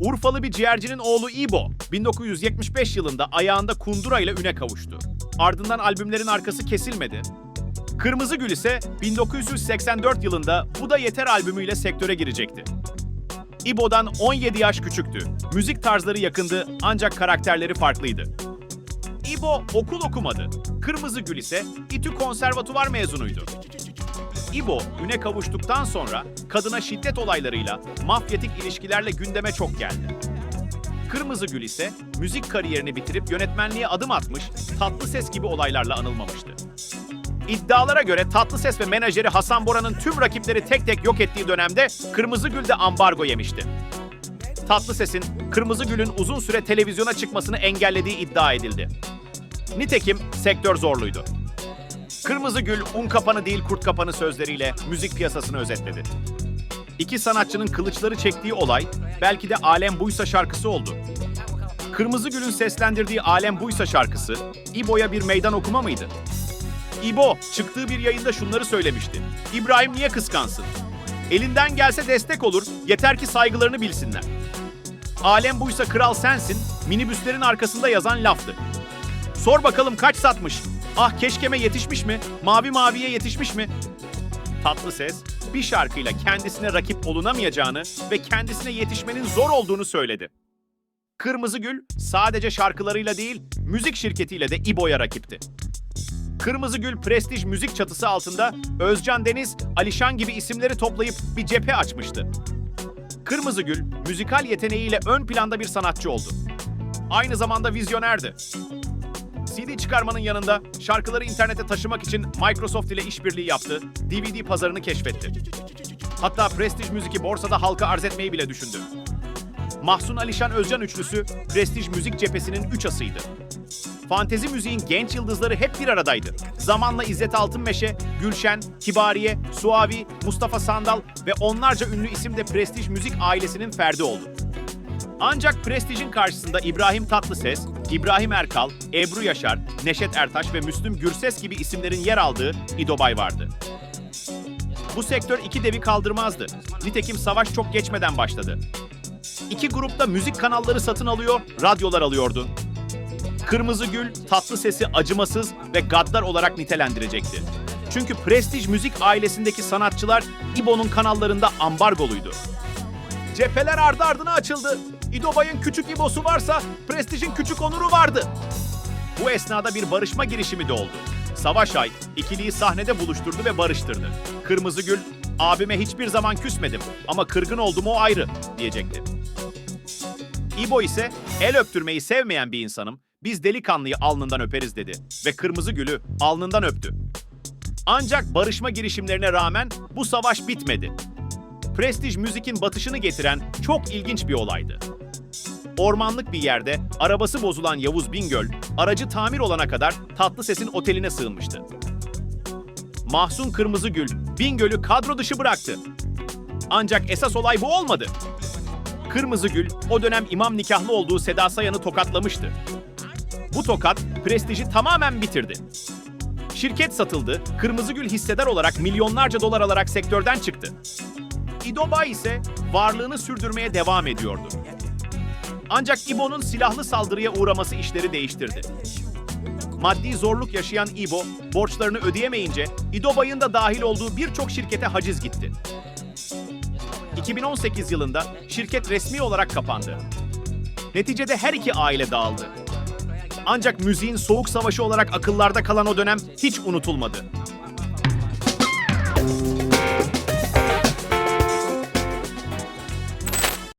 Urfalı bir ciğercinin oğlu İbo, 1975 yılında ayağında kundura ile üne kavuştu. Ardından albümlerin arkası kesilmedi. Kırmızı Gül ise 1984 yılında Bu Da Yeter albümüyle sektöre girecekti. İbo'dan 17 yaş küçüktü. Müzik tarzları yakındı ancak karakterleri farklıydı. İbo okul okumadı. Kırmızı Gül ise İTÜ Konservatuvar mezunuydu. İbo üne kavuştuktan sonra kadına şiddet olaylarıyla, mafyatik ilişkilerle gündeme çok geldi. Kırmızı Gül ise müzik kariyerini bitirip yönetmenliğe adım atmış, tatlı ses gibi olaylarla anılmamıştı. İddialara göre Tatlıses ve menajeri Hasan Bora'nın tüm rakipleri tek tek yok ettiği dönemde Kırmızı Gül de ambargo yemişti. Tatlıses'in Kırmızı Gül'ün uzun süre televizyona çıkmasını engellediği iddia edildi. Nitekim sektör zorluydu. Kırmızı Gül, un kapanı değil kurt kapanı sözleriyle müzik piyasasını özetledi. İki sanatçının kılıçları çektiği olay belki de Alem Buysa şarkısı oldu. Kırmızı Gül'ün seslendirdiği Alem Buysa şarkısı İbo'ya bir meydan okuma mıydı? İbo çıktığı bir yayında şunları söylemişti. İbrahim niye kıskansın? Elinden gelse destek olur, yeter ki saygılarını bilsinler. Alem buysa kral sensin, minibüslerin arkasında yazan laftı. Sor bakalım kaç satmış? Ah keşkeme yetişmiş mi? Mavi maviye yetişmiş mi? Tatlı ses bir şarkıyla kendisine rakip olunamayacağını ve kendisine yetişmenin zor olduğunu söyledi. Kırmızı Gül sadece şarkılarıyla değil, müzik şirketiyle de İbo'ya rakipti. Kırmızı Gül prestij müzik çatısı altında Özcan Deniz, Alişan gibi isimleri toplayıp bir cephe açmıştı. Kırmızı Gül, müzikal yeteneğiyle ön planda bir sanatçı oldu. Aynı zamanda vizyonerdi. CD çıkarmanın yanında şarkıları internete taşımak için Microsoft ile işbirliği yaptı, DVD pazarını keşfetti. Hatta prestij müziki borsada halka arz etmeyi bile düşündü. Mahsun Alişan Özcan üçlüsü prestij müzik cephesinin üç asıydı. Fantezi müziğin genç yıldızları hep bir aradaydı. Zamanla İzzet Altınmeşe, Gülşen, Kibariye, Suavi, Mustafa Sandal ve onlarca ünlü isim de prestij müzik ailesinin ferdi oldu. Ancak prestijin karşısında İbrahim Tatlıses, İbrahim Erkal, Ebru Yaşar, Neşet Ertaş ve Müslüm Gürses gibi isimlerin yer aldığı İdobay vardı. Bu sektör iki devi kaldırmazdı. Nitekim savaş çok geçmeden başladı. İki grupta müzik kanalları satın alıyor, radyolar alıyordu. Kırmızı Gül tatlı sesi acımasız ve gaddar olarak nitelendirecekti. Çünkü prestij müzik ailesindeki sanatçılar İbo'nun kanallarında ambargoluydu. Cepheler ardı ardına açıldı. İdobay'ın küçük İbo'su varsa prestijin küçük onuru vardı. Bu esnada bir barışma girişimi de oldu. Savaş Ay ikiliyi sahnede buluşturdu ve barıştırdı. Kırmızı Gül, abime hiçbir zaman küsmedim ama kırgın oldum o ayrı diyecekti. İbo ise el öptürmeyi sevmeyen bir insanım. Biz delikanlıyı alnından öperiz dedi ve kırmızı gülü alnından öptü. Ancak barışma girişimlerine rağmen bu savaş bitmedi. Prestij müzikin batışını getiren çok ilginç bir olaydı. Ormanlık bir yerde arabası bozulan Yavuz Bingöl, aracı tamir olana kadar tatlı sesin oteline sığınmıştı. Mahsun Kırmızıgül, Bingöl'ü kadro dışı bıraktı. Ancak esas olay bu olmadı. Kırmızı Gül o dönem imam nikahlı olduğu Seda Sayan'ı tokatlamıştı. Bu tokat prestiji tamamen bitirdi. Şirket satıldı, Kırmızı Gül hissedar olarak milyonlarca dolar alarak sektörden çıktı. İdoba ise varlığını sürdürmeye devam ediyordu. Ancak İbo'nun silahlı saldırıya uğraması işleri değiştirdi. Maddi zorluk yaşayan İbo, borçlarını ödeyemeyince İdobay'ın da dahil olduğu birçok şirkete haciz gitti. 2018 yılında şirket resmi olarak kapandı. Neticede her iki aile dağıldı. Ancak müziğin soğuk savaşı olarak akıllarda kalan o dönem hiç unutulmadı.